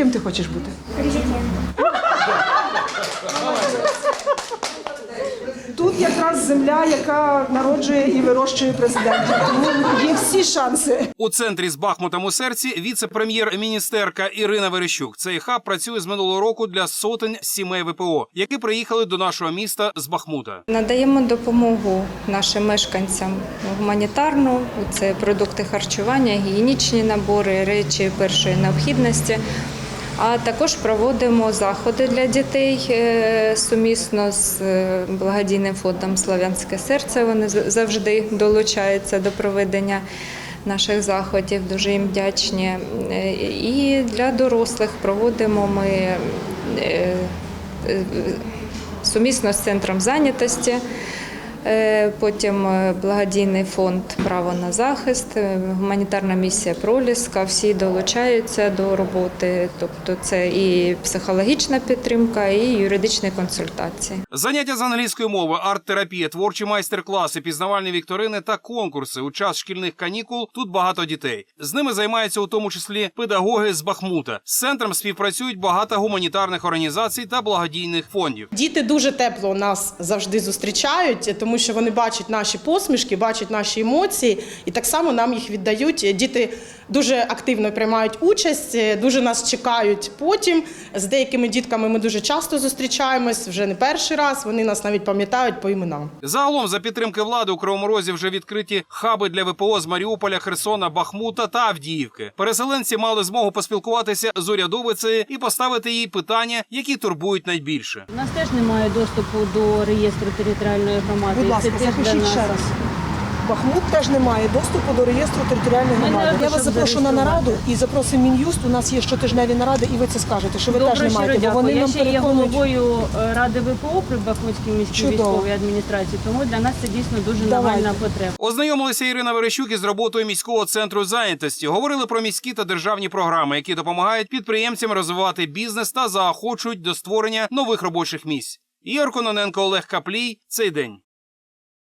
Ким ти хочеш бути? Тут якраз земля, яка народжує і вирощує президентів. Тому є всі шанси. У центрі з Бахмутом у серці віце-прем'єр-міністерка Ірина Верещук. Цей хаб працює з минулого року для сотень сімей ВПО, які приїхали до нашого міста з Бахмута. Надаємо допомогу нашим мешканцям гуманітарну. Це продукти харчування, гігієнічні набори, речі першої необхідності. А також проводимо заходи для дітей е, сумісно з е, благодійним фондом Славянське серце. Вони завжди долучаються до проведення наших заходів. Дуже їм вдячні. Е, І для дорослих проводимо ми сумісно з центром зайнятості. Е, Потім е, благодійний фонд Право на захист, е, гуманітарна місія Проліска. Всі долучаються до роботи. Тобто, це і психологічна підтримка, і юридичні консультації. Заняття з англійської мови, арт-терапія, творчі майстер-класи, пізнавальні вікторини та конкурси у час шкільних канікул. Тут багато дітей. З ними займаються у тому числі педагоги з Бахмута. З центром співпрацюють багато гуманітарних організацій та благодійних фондів. Діти дуже тепло нас завжди зустрічають, тому що вони бачать наші посмішки, бачать наші емоції, і так само нам їх віддають. Діти дуже активно приймають участь, дуже нас чекають потім. З деякими дітками ми дуже часто зустрічаємось, вже не перший раз. Вони нас навіть пам'ятають по іменам. Загалом, за підтримки влади у Кривому Розі вже відкриті хаби для ВПО з Маріуполя, Херсона, Бахмута та Авдіївки. Переселенці мали змогу поспілкуватися з урядовицею і поставити їй питання, які турбують найбільше. У нас теж немає доступу до реєстру територіальної громади. Будь ласка, Це теж для запишіть нас. ще раз. Бахмут теж не має доступу до реєстру територіальної громади. Я вас запрошу на нараду і запросимо Мін'юст. У нас є щотижневі наради, і ви це скажете, що ви теж не маєте, бо вони Я нам ще є переконують. головою е, ради ВПО при Бахмутській міській Чудово. військовій адміністрації, тому для нас це дійсно дуже Давайте. нагальна потреба. Ознайомилися Ірина Верещук із роботою міського центру зайнятості. Говорили про міські та державні програми, які допомагають підприємцям розвивати бізнес та заохочують до створення нових робочих місць. Ігор Кононенко, Олег Каплій. Цей день.